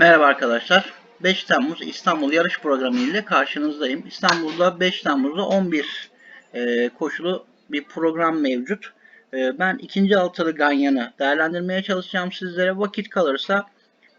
Merhaba arkadaşlar. 5 Temmuz İstanbul yarış programı ile karşınızdayım. İstanbul'da 5 Temmuz'da 11 e, koşulu bir program mevcut. E, ben ikinci altılı ganyanı değerlendirmeye çalışacağım sizlere. Vakit kalırsa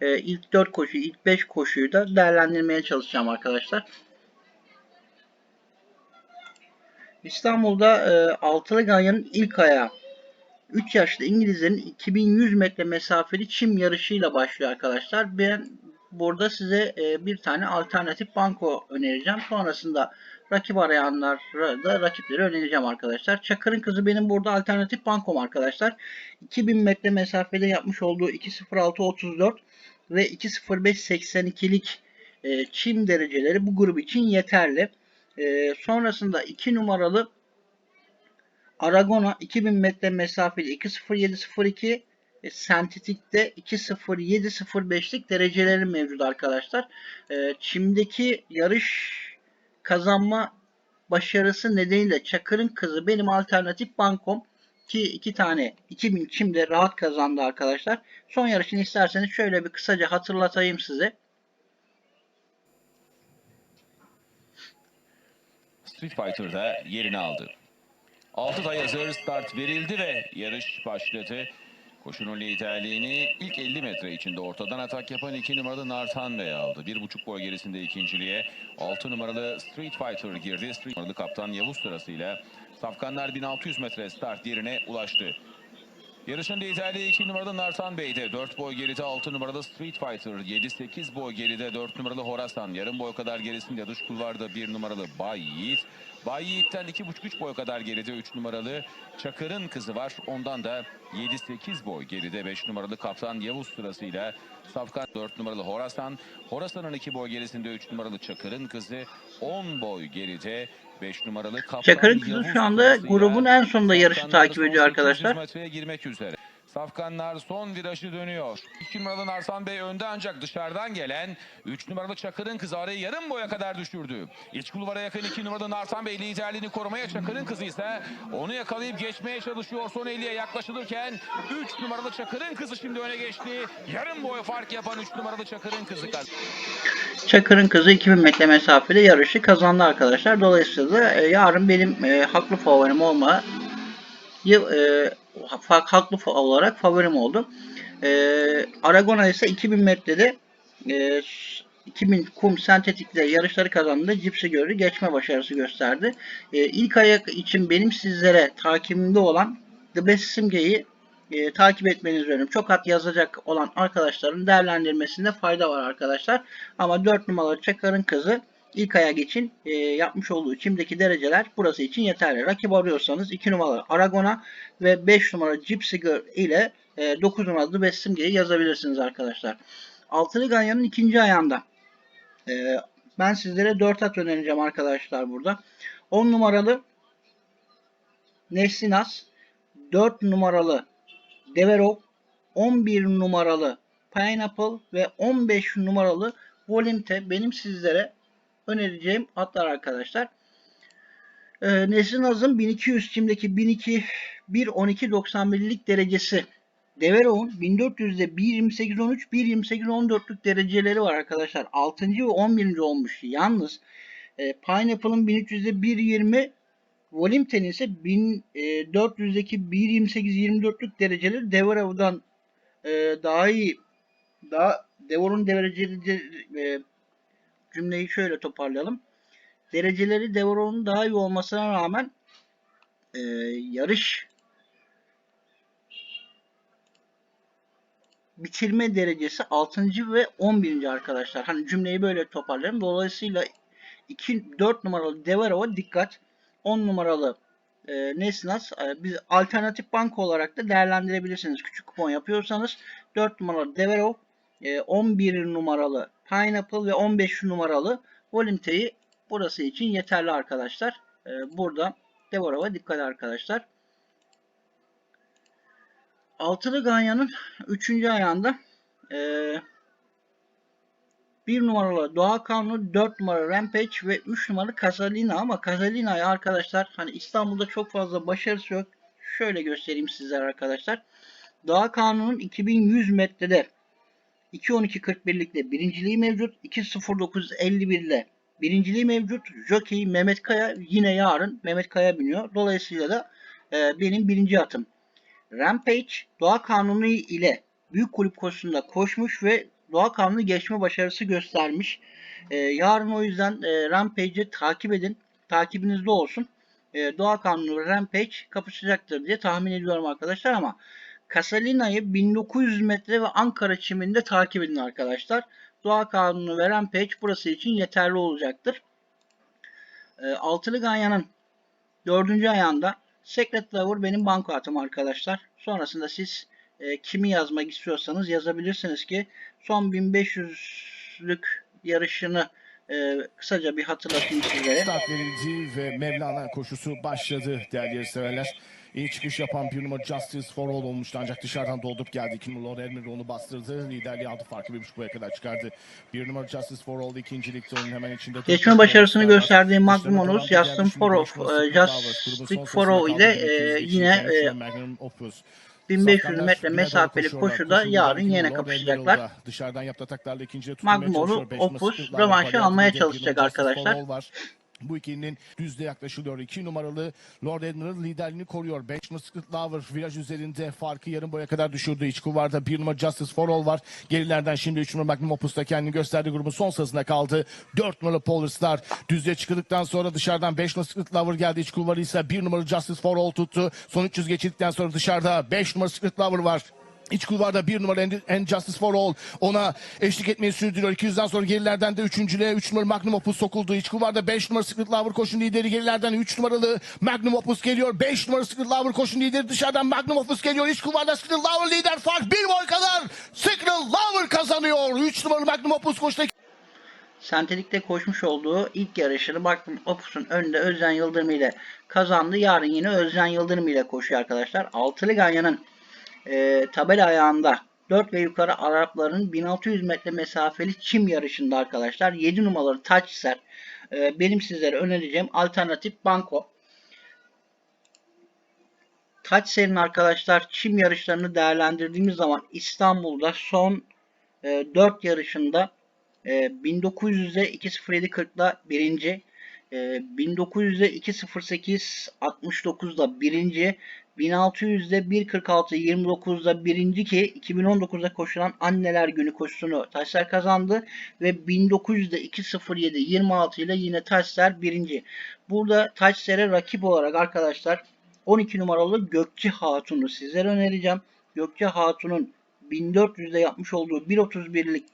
e, ilk 4 koşu, ilk 5 koşuyu da değerlendirmeye çalışacağım arkadaşlar. İstanbul'da e, altılı ganyanın ilk ayağı 3 yaşlı İngilizlerin 2100 metre mesafeli çim yarışıyla başlıyor arkadaşlar. Ben burada size e, bir tane alternatif banko önereceğim. Sonrasında rakip arayanlara da rakipleri önereceğim arkadaşlar. Çakır'ın kızı benim burada alternatif bankom arkadaşlar. 2000 metre mesafede yapmış olduğu 2.06.34 ve 2.05.82'lik e, çim dereceleri bu grup için yeterli. E, sonrasında 2 numaralı Aragona 2000 metre mesafeli 2.07.02 e, sentetikte 2.07.05'lik dereceleri mevcut arkadaşlar. E, çimdeki yarış kazanma başarısı nedeniyle Çakır'ın kızı benim alternatif bankom ki iki tane 2000 çimde rahat kazandı arkadaşlar. Son yarışını isterseniz şöyle bir kısaca hatırlatayım size. Street Fighter'da yerini aldı. 6 tay hazır start verildi ve yarış başladı. Koşunun liderliğini ilk 50 metre içinde ortadan atak yapan 2 numaralı Nartan Bey aldı. 1,5 boy gerisinde ikinciliğe 6 numaralı Street Fighter girdi. Street numaralı kaptan Yavuz sırasıyla Safkanlar 1600 metre start yerine ulaştı. Yarışın liderliği 2 numaralı Nartan Bey'de 4 boy geride 6 numaralı Street Fighter 7-8 boy geride 4 numaralı Horasan yarım boy kadar gerisinde dış kulvarda 1 numaralı Bay Yiğit Bay Yiğit'ten 2,5-3 boy kadar geride 3 numaralı Çakır'ın kızı var. Ondan da 7-8 boy geride 5 numaralı Kaptan Yavuz sırasıyla Safkan 4 numaralı Horasan. Horasan'ın 2 boy gerisinde 3 numaralı Çakır'ın kızı 10 boy geride 5 numaralı Kaptan Çakır'ın kızı şu anda grubun en sonunda yarışı takip ediyor arkadaşlar. 800 metreye girmek üzere. Safkanlar son virajı dönüyor. 2 numaralı Narsan Bey önde ancak dışarıdan gelen 3 numaralı Çakır'ın kızı arayı yarım boya kadar düşürdü. İç kulvara yakın 2 numaralı Narsan Bey liderliğini korumaya Çakır'ın kızı ise onu yakalayıp geçmeye çalışıyor. Son 50'ye yaklaşılırken 3 numaralı Çakır'ın kızı şimdi öne geçti. Yarım boy fark yapan 3 numaralı Çakır'ın kızı kazandı. Çakır'ın kızı 2000 metre mesafede yarışı kazandı arkadaşlar. Dolayısıyla e, yarın benim e, haklı favorim olma e, fa- haklı olarak favorim oldu. E, Aragona ise 2000 metrede e, 2000 kum sentetikte yarışları kazandı. Cipsi gördü. Geçme başarısı gösterdi. E, ilk ayak için benim sizlere takibimde olan The Best Simge'yi e, takip etmenizi öneririm. Çok at yazacak olan arkadaşların değerlendirmesinde fayda var arkadaşlar. Ama 4 numaralı Çakar'ın kızı ilk ayak için e, yapmış olduğu çimdeki dereceler burası için yeterli. Rakip arıyorsanız 2 numaralı Aragona ve 5 numaralı Gypsy Girl ile e, 9 numaralı Best Simge'yi yazabilirsiniz arkadaşlar. Altılı Ganyan'ın ikinci ayağında e, ben sizlere 4 at önereceğim arkadaşlar burada. 10 numaralı Nesinas, 4 numaralı Deverov, 11 numaralı Pineapple ve 15 numaralı Volante benim sizlere önereceğim atlar arkadaşlar. Ee, Nesrin Az'ın 1200 çimdeki 1002 1.12.91'lik derecesi. Deverov'un 1400'de 1.28.13 1.28.14'lük dereceleri var arkadaşlar. 6. ve 11. olmuş. Yalnız e, Pineapple'ın 1300'de 1.20 Volimte'nin ise 1400'deki 1.28-24'lük dereceleri Deverov'dan e, daha iyi daha Devor'un dereceli e, cümleyi şöyle toparlayalım. Dereceleri Devorov'un daha iyi olmasına rağmen e, yarış bitirme derecesi 6. ve 11. arkadaşlar. Hani cümleyi böyle toparlayalım. Dolayısıyla 2 4 numaralı Deverov'a dikkat. 10 numaralı e, Nesnas e, biz alternatif banka olarak da değerlendirebilirsiniz. Küçük kupon yapıyorsanız 4 numaralı Deverov, 11 numaralı Pineapple ve 15 numaralı Volimte'yi burası için yeterli arkadaşlar. E, burada Deverov'a dikkat arkadaşlar. Altılı Ganyan'ın 3. ayağında e, 1 numaralı Doğa Kanunu, 4 numaralı Rampage ve 3 numaralı Casalina ama Casalina'ya arkadaşlar hani İstanbul'da çok fazla başarısı yok. Şöyle göstereyim sizlere arkadaşlar. Doğa Kanunu'nun 2100 metrede 2.12.41'likle birinciliği mevcut. 2.09.51 ile birinciliği mevcut. Jockey Mehmet Kaya yine yarın Mehmet Kaya biniyor. Dolayısıyla da e, benim birinci atım. Rampage doğa kanunu ile büyük kulüp koşusunda koşmuş ve doğa kanunu geçme başarısı göstermiş. E, yarın o yüzden e, Rampage'i takip edin. Takibinizde olsun. E, doğa kanunu Rampage kapışacaktır diye tahmin ediyorum arkadaşlar ama Casalina'yı 1900 metre ve Ankara çiminde takip edin arkadaşlar. Doğa kanunu ve Rampage burası için yeterli olacaktır. E, Altılı Ganyan'ın dördüncü ayağında Secret Lover benim banko atım arkadaşlar. Sonrasında siz e, kimi yazmak istiyorsanız yazabilirsiniz ki son 1500'lük yarışını e, kısaca bir hatırlatayım sizlere. Start ve Mevlana koşusu başladı değerli yarışseverler. İyi çıkış yapan bir numara Justice for All olmuştu ancak dışarıdan doldurup geldi. İki numara Elmer onu bastırdı. Liderliği aldı farkı bir buçuk kadar çıkardı. Bir numara Justice for All ikincilikte onun hemen içinde. Geçme başarısını gösterdiği. Magnum Onus, Justin e. Justin Grubun son Forov sırasında ile e, 1200 yine e, Magnum Opus. 1500 Safkanlar metre mesafeli koşuda yarın yine kapışacaklar. Dışarıdan yaptığı ataklarla ikinciye tutunmaya Magnum Onus, çalışıyor. Beş numara Opus rövanşı almaya çalışacak Justice for arkadaşlar. Bu ikilinin düzde yaklaşılıyor. 2 numaralı Lord Admiral liderliğini koruyor. 5 numaralı Secret Lover viraj üzerinde farkı yarım boya kadar düşürdü. İç kulvarda 1 numara Justice for All var. Gerilerden şimdi 3 numara Magnum Opus'ta kendini gösterdi. Grubun son sırasında kaldı. 4 numaralı Polar Star düzde çıkıldıktan sonra dışarıdan 5 numaralı Lover geldi. İç kulvarı ise 1 numaralı Justice for All tuttu. Son 300 geçildikten sonra dışarıda 5 numaralı Secret Lover var. İç kulvarda bir numara And, Justice for All ona eşlik etmeyi sürdürüyor. 200'den sonra gerilerden de üçüncülüğe 3 numara Magnum Opus sokuldu. İç kulvarda 5 numara Secret Lover koşun lideri gerilerden 3 numaralı Magnum Opus geliyor. 5 numara Secret Lover koşun lideri dışarıdan Magnum Opus geliyor. İç kulvarda Secret Lover lider fark bir boy kadar Secret Lover kazanıyor. 3 numaralı Magnum Opus koştu. Sentetik'te koşmuş olduğu ilk yarışını baktım Opus'un önünde Özcan Yıldırım ile kazandı. Yarın yine Özcan Yıldırım ile koşuyor arkadaşlar. Altılı Ganyan'ın e, tabela ayağında 4 ve yukarı Arapların 1600 metre mesafeli çim yarışında arkadaşlar 7 numaralı Taçser e, benim sizlere önereceğim alternatif banko. Taçser'in arkadaşlar çim yarışlarını değerlendirdiğimiz zaman İstanbul'da son e, 4 yarışında e, 1900'de 2.07.40'da birinci, e, 1900'de 2.08.69'da birinci, 1600'de 1.46.29'da birinci ki 2019'da koşulan Anneler Günü koşusunu Taşser kazandı ve 1900'de 2.07.26 ile yine Taşser birinci. Burada Taşser'e rakip olarak arkadaşlar 12 numaralı Gökçe Hatun'u sizlere önereceğim. Gökçe Hatun'un 1400'de yapmış olduğu 1.31'lik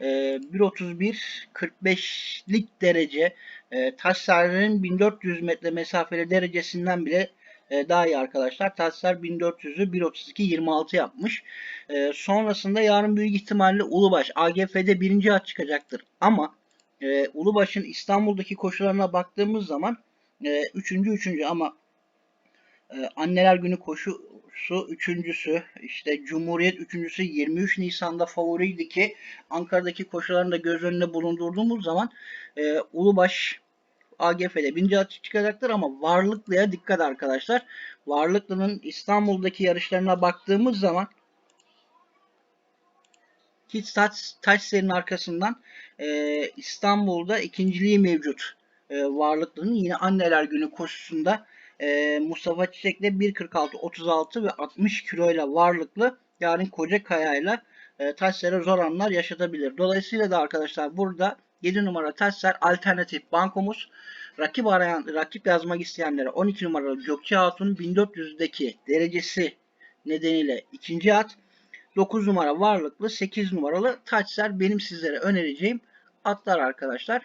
e, 1.31 45'lik derece e, Taşser'in 1400 metre mesafeli derecesinden bile e, daha iyi arkadaşlar. Taşser 1400'ü 1.32 26 yapmış. E, sonrasında yarın büyük ihtimalle Ulubaş AGF'de birinci at çıkacaktır. Ama e, Ulubaş'ın İstanbul'daki koşularına baktığımız zaman e, üçüncü üçüncü ama e, Anneler Günü koşusu üçüncüsü, işte Cumhuriyet üçüncüsü 23 Nisan'da favoriydi ki Ankara'daki koşularını da göz önüne bulundurduğumuz zaman e, Ulubaş AGF'de birinci atış çıkacaktır ama Varlıklı'ya dikkat arkadaşlar. Varlıklı'nın İstanbul'daki yarışlarına baktığımız zaman Kids Taç, Taç serinin arkasından e, İstanbul'da ikinciliği mevcut. E, Varlıklı'nın yine Anneler Günü koşusunda e, Mustafa Çiçek'le 1.46, 36 ve 60 kiloyla varlıklı yarın Kocakaya'yla e, Taşser'e zor anlar yaşatabilir. Dolayısıyla da arkadaşlar burada 7 numara Taşser alternatif bankomuz. Rakip arayan, rakip yazmak isteyenlere 12 numaralı Gökçe Hatun 1400'deki derecesi nedeniyle ikinci at. 9 numara varlıklı, 8 numaralı Taçser benim sizlere önereceğim atlar arkadaşlar.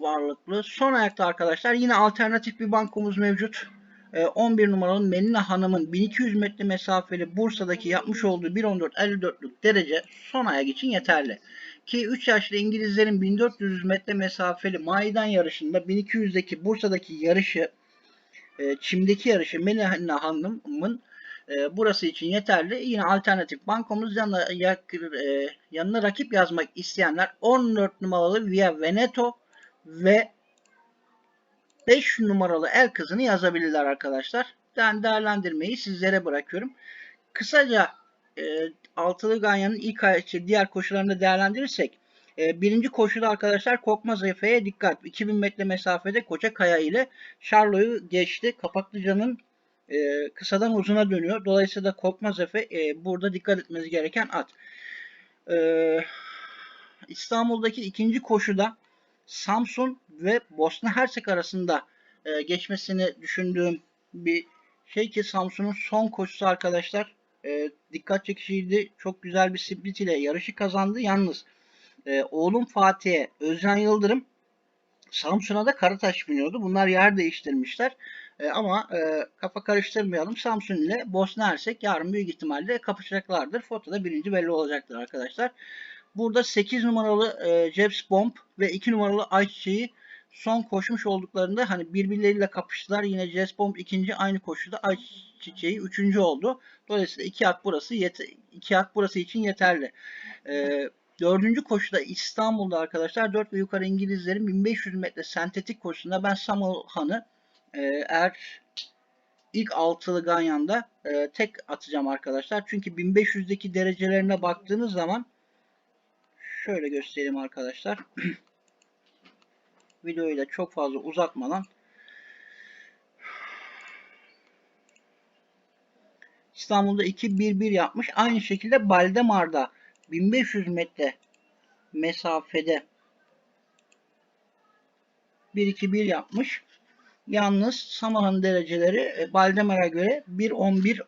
varlıklı. Son ayakta arkadaşlar yine alternatif bir bankomuz mevcut. Ee, 11 numaralı Melina Hanım'ın 1200 metre mesafeli Bursa'daki yapmış olduğu 1.14.54'lük derece son ayak için yeterli. Ki 3 yaşlı İngilizlerin 1400 metre mesafeli Maidan yarışında 1200'deki Bursa'daki yarışı e, çimdeki yarışı Melina Hanım'ın e, burası için yeterli. Yine alternatif bankomuz yanına, e, yanına rakip yazmak isteyenler 14 numaralı Via Veneto ve 5 numaralı el kızını yazabilirler arkadaşlar. Ben değerlendirmeyi sizlere bırakıyorum. Kısaca e, altılı ganyanın ilk şey, diğer koşularını değerlendirirsek e, birinci koşuda arkadaşlar Korkmaz Efe'ye dikkat. 2000 metre mesafede Koca Kaya ile Charlo'yu geçti. Kapaklıcanın e, kısadan uzuna dönüyor. Dolayısıyla Korkmaz Efe e, burada dikkat etmesi gereken at. E, İstanbul'daki ikinci koşuda Samsun ve Bosna Hersek arasında e, geçmesini düşündüğüm bir şey ki Samsun'un son koşusu arkadaşlar e, dikkat çekiciydi. Çok güzel bir split ile yarışı kazandı. Yalnız e, oğlum Fatih'e Özcan Yıldırım Samsun'a da Karataş biniyordu. Bunlar yer değiştirmişler. E, ama e, kafa karıştırmayalım. Samsun ile Bosna Hersek yarın büyük ihtimalle kapışacaklardır. Fotoda birinci belli olacaktır arkadaşlar. Burada 8 numaralı e, Jeps Bomb ve 2 numaralı Ayçiçeği son koşmuş olduklarında hani birbirleriyle kapıştılar. Yine Jeps Bomb ikinci aynı koşuda Ayçiçeği üçüncü oldu. Dolayısıyla iki at burası yet iki at burası için yeterli. E, dördüncü koşuda İstanbul'da arkadaşlar 4 ve yukarı İngilizlerin 1500 metre sentetik koşusunda ben Samuel Han'ı e, eğer ilk altılı Ganyan'da e, tek atacağım arkadaşlar. Çünkü 1500'deki derecelerine baktığınız zaman şöyle göstereyim arkadaşlar. Videoyu da çok fazla uzatmadan İstanbul'da 2-1-1 yapmış. Aynı şekilde Baldemar'da 1500 metre mesafede 1-2-1 yapmış. Yalnız Saman'ın dereceleri e, Baldemar'a göre 1-11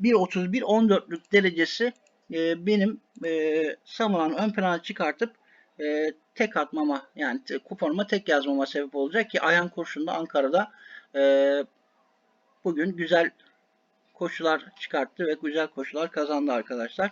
1.31 14'lük derecesi e, benim e, Samuran'ı ön plana çıkartıp e, tek atmama yani kuponuma tek yazmama sebep olacak ki Ayhan Kurşun'da Ankara'da e, bugün güzel koşular çıkarttı ve güzel koşular kazandı arkadaşlar.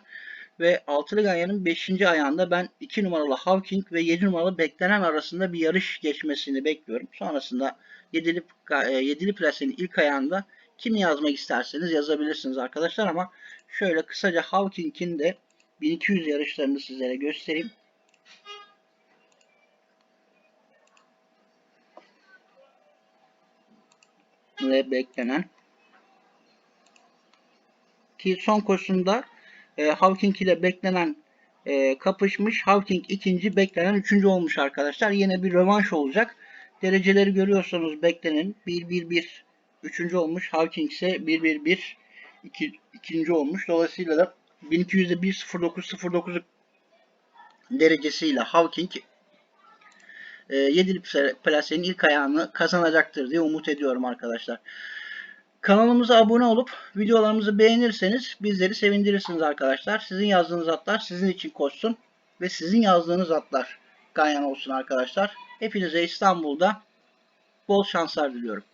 Ve Altılı Ganyan'ın 5. ayağında ben 2 numaralı Hawking ve 7 numaralı beklenen arasında bir yarış geçmesini bekliyorum. Sonrasında 7'li, e, 7'li plasenin ilk ayağında kim yazmak isterseniz yazabilirsiniz arkadaşlar ama şöyle kısaca Hawking'in de 1200 yarışlarını sizlere göstereyim. Ve beklenen ki son koşusunda e, Hawking ile beklenen e, kapışmış. Hawking ikinci, beklenen üçüncü olmuş arkadaşlar. Yine bir rövanş olacak. Dereceleri görüyorsanız beklenen 1-1-1 üçüncü olmuş. Hawking ise 1-1-1 iki, ikinci olmuş. Dolayısıyla da 1200'de 1.09.09 derecesiyle Hawking e, 7'li plasenin ilk ayağını kazanacaktır diye umut ediyorum arkadaşlar. Kanalımıza abone olup videolarımızı beğenirseniz bizleri sevindirirsiniz arkadaşlar. Sizin yazdığınız atlar sizin için koşsun ve sizin yazdığınız atlar ganyan olsun arkadaşlar. Hepinize İstanbul'da bol şanslar diliyorum.